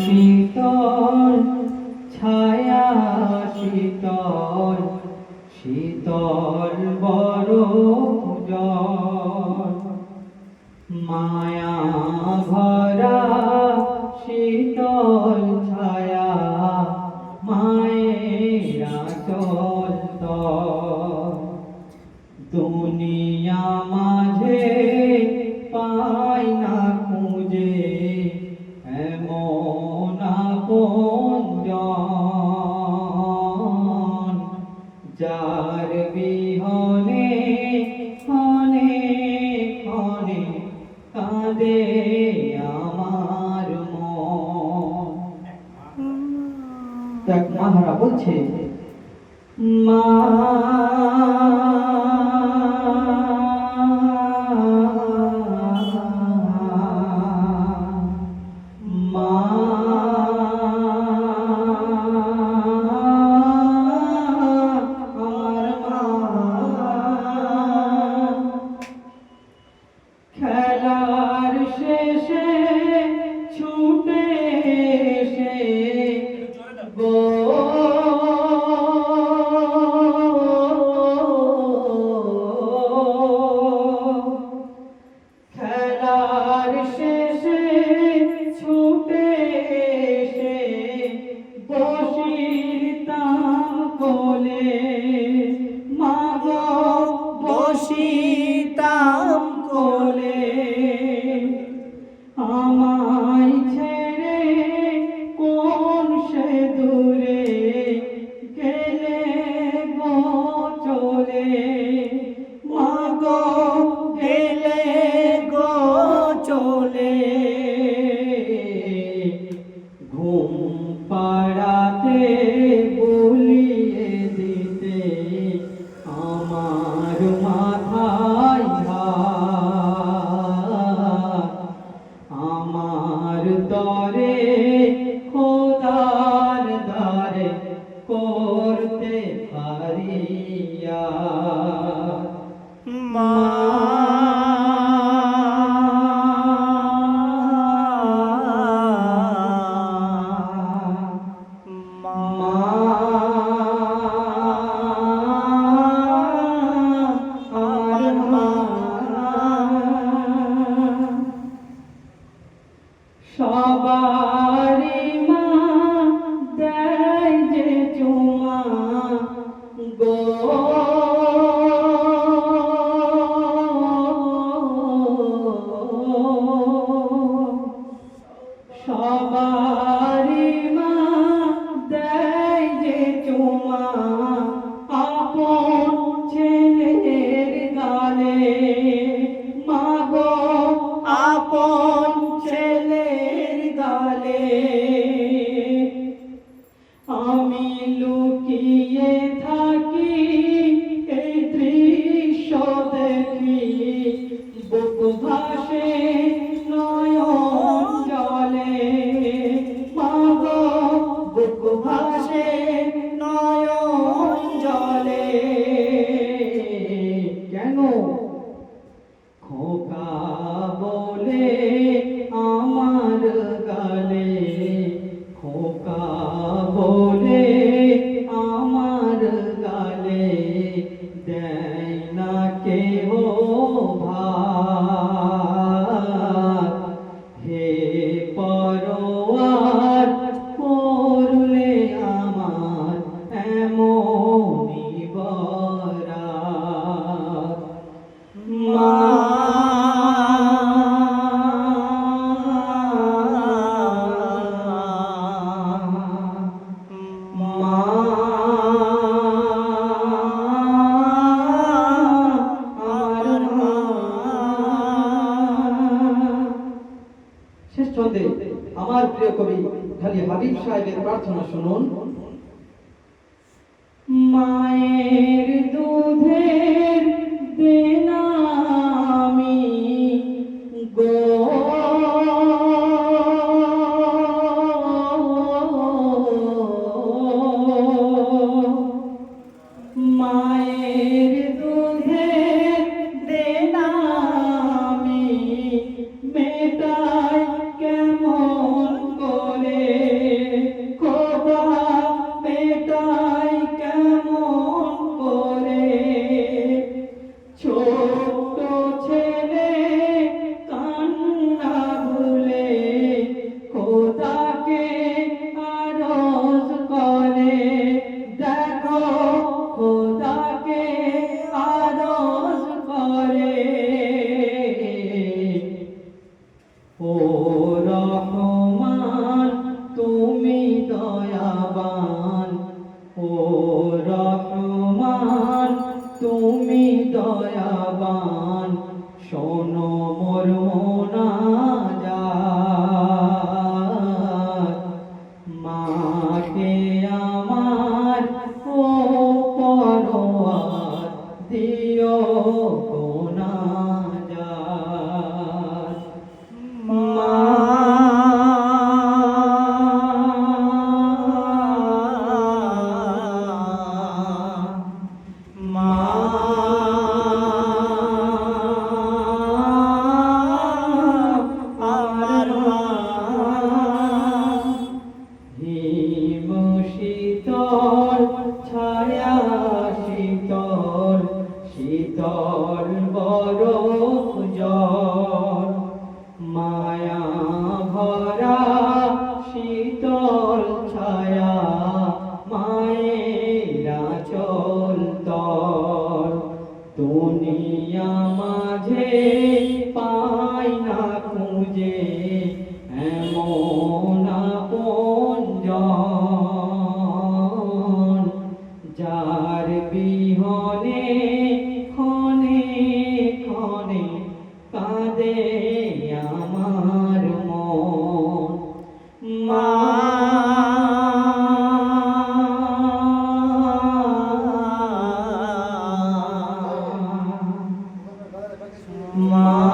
শীতল ছায়া শীতল শীতল বড় মায়া ভরা কাঁদে আমার মন। মাহারা বলছে মা করতে পারিয়া। মা। আমার সবারি মা দেয় যে চুমা আপন ছেলের গালে মাগো আপন ছেলের গালে বলে আমার গালে খোকা বলে আমার গালে দেয় না কেহ ভাত। হে পরোয়ার, করলে আমার এমনই বরাত। মা মা আমার প্রিয় কবি খালি হাবিব সাহেবের প্রার্থনা শুনুন। মায়ের দুধের দেনা গো। মায়ের তোমাকে আমার আমার মন মা মা